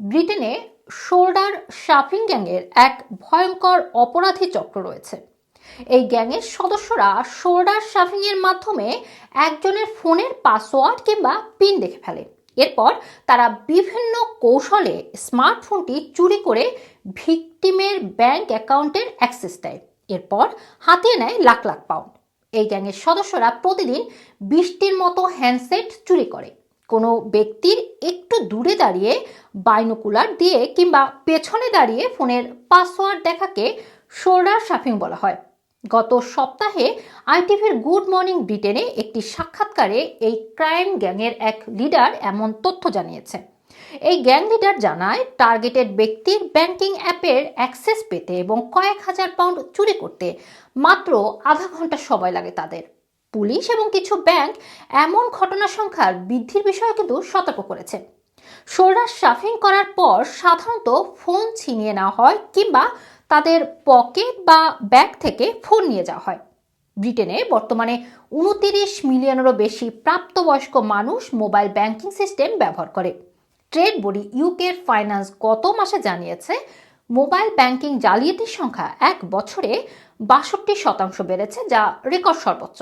ব্রিটেনে শোল্ডার শাফিং গ্যাংয়ের এক ভয়ঙ্কর অপরাধী চক্র রয়েছে। এই গ্যাংয়ের সদস্যরা শোল্ডার শাফিং এর মাধ্যমে একজনের ফোনের পাসওয়ার্ড কিংবা পিন দেখে ফেলে। এরপর তারা বিভিন্ন কৌশলে স্মার্টফোনটি চুরি করে ভিকটিমের ব্যাংক অ্যাকাউন্টের অ্যাক্সেস দেয়। এরপর হাতিয়ে নেয় লাখ লাখ পাউন্ড। এই গ্যাংয়ের সদস্যরা প্রতিদিন বৃষ্টির মতো হ্যান্ডসেট চুরি করে। কোনো ব্যক্তির একটু দূরে দাঁড়িয়ে বাইনোকুলার দিয়ে কিংবা পেছনে দাঁড়িয়ে ফোনের পাসওয়ার্ড দেখাকে শোল্ডার শাফিং বলা হয়। গত সপ্তাহে আইটিভির গুড মর্নিং ব্রিটেনে একটি সাক্ষাৎকারে এই ক্রাইম গ্যাংয়ের এক লিডার এমন তথ্য জানিয়েছে। এই গ্যাং লিডার জানায়, টার্গেটেড ব্যক্তির ব্যাংকিং অ্যাপের অ্যাক্সেস পেতে এবং কয়েক হাজার পাউন্ড চুরি করতে মাত্র আধা ঘণ্টা সময় লাগে তাদের। পুলিশ এবং কিছু ব্যাংক এমন ঘটনা সংখ্যার বৃদ্ধির বিষয়ে কিন্তু সতর্ক করেছে। শোল্ডার শাফিং করার পর সাধারণত ফোন ছিনিয়ে নেওয়া হয় কিংবা তাদের পকেট বা ব্যাগ থেকে ফোন নিয়ে যাওয়া হয়। ব্রিটেনে বর্তমানে উনতিরিশ মিলিয়নেরও বেশি প্রাপ্তবয়স্ক মানুষ মোবাইল ব্যাংকিং সিস্টেম ব্যবহার করে। ট্রেড বডি ইউকের ফাইন্যান্স গত মাসে জানিয়েছে, মোবাইল ব্যাংকিং জালিয়াতির সংখ্যা এক বছরে বাষট্টি শতাংশ বেড়েছে, যা রেকর্ড সর্বোচ্চ।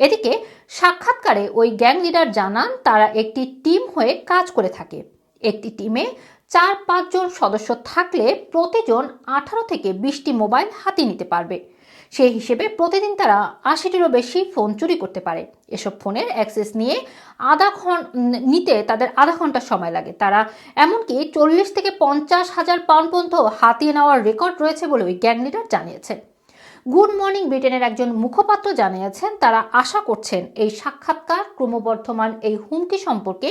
এদিকে সাক্ষাৎকারে ওই গ্যাং লিডার জানান, তারা একটি টিম হয়ে কাজ করে থাকে। একটি টিমে চার পাঁচজন সদস্য থাকলে প্রতিজন আঠারো থেকে বিশটি মোবাইল হাতে নিতে পারবে। সেই হিসেবে প্রতিদিন তারা আশিটিরও বেশি ফোন চুরি করতে পারে। এসব ফোনের অ্যাক্সেস নিয়ে আধা ঘণ্টা নিতে তাদের আধা ঘণ্টা সময় লাগে। তারা এমনকি চল্লিশ থেকে পঞ্চাশ হাজার পাউন্ড পর্যন্ত হাতিয়ে নেওয়ার রেকর্ড রয়েছে বলে ওই গ্যাং লিডার জানিয়েছে গুড মর্নিং ব্রিটেনের একজন মুখপাত্র জানিয়েছেন, তারা আশা করছেন এই সাক্ষাৎকার ক্রমবর্ধমান এই হুমকি সম্পর্কে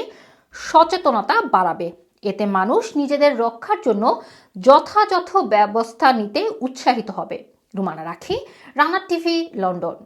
সচেতনতা বাড়াবে। এতে মানুষ নিজেদের রক্ষার জন্য যথাযথ ব্যবস্থা নিতে উৎসাহিত হবে। রুমানা রাখি রানার টিভি, লন্ডন।